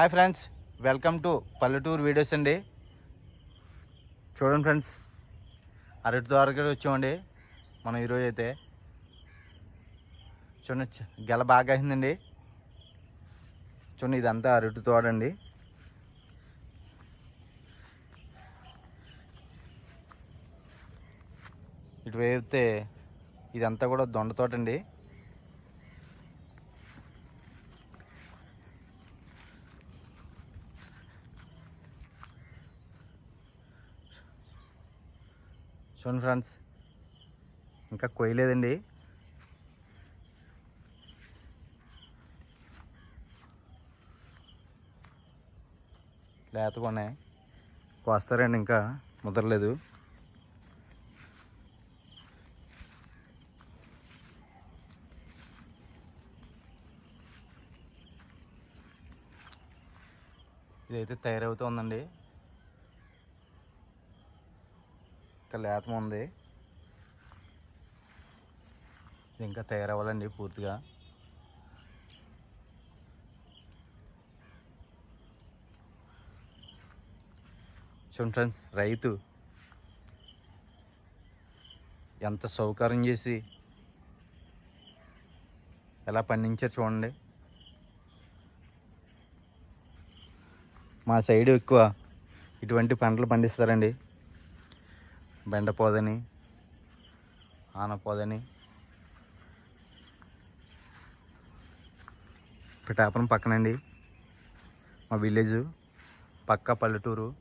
Hi friends welcome to పల్లెటూరు videos అండి. చూడండి ఫ్రెండ్స్ అరటి ద్వారకే వచ్చామండి మనం ఈరోజు అయితే. చూడండి గెల బాగా అయిందండి చూడండి ఇదంతా అరటి తోడండి. ఇటు వేస్తే ఇదంతా కూడా దొండ చూడండి ఫ్రెండ్స్ ఇంకా కొయ్యలేదండి. లేతగా ఉన్నాయి. కోస్తారండి ఇంకా ముదరలేదు. ఇదైతే తయారవుతుందండి ఇంకా లేతం ఉంది. ఇంకా తయారవ్వాలండి పూర్తిగా. చూడండి ఫ్రెండ్స్ రైతు ఎంత సౌకర్యం చేసి ఎలా పండించారు చూడండి. మా సైడ్ ఎక్కువ ఇటువంటి పంటలు పండిస్తారండి. బెండపోదని ఆనపోదని పిఠాపురం పక్కనండి. మా విలేజ్ పక్క పల్లెటూరు.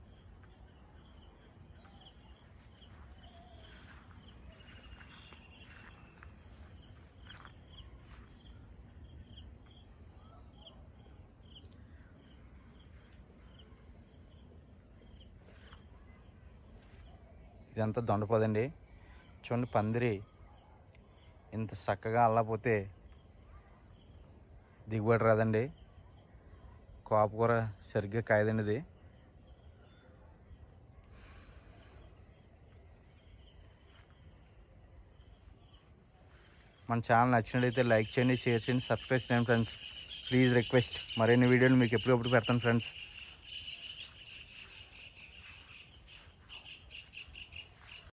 ఇదంతా దొండపోదండి. చూడండి పందిరి. ఇంత చక్కగా అల్లపోతే దిగుబడి రాదండి. కాపు కూర సరిగ్గా కాయదండి ఇది. మన ఛానల్ నచ్చినట్లయితే లైక్ చేయండి షేర్ చేయండి సబ్స్క్రైబ్ చేయండి ఫ్రెండ్స్. Please request. మరిన్ని వీడియోలు మీకు ఎప్పటికప్పుడు పెడతాను ఫ్రెండ్స్.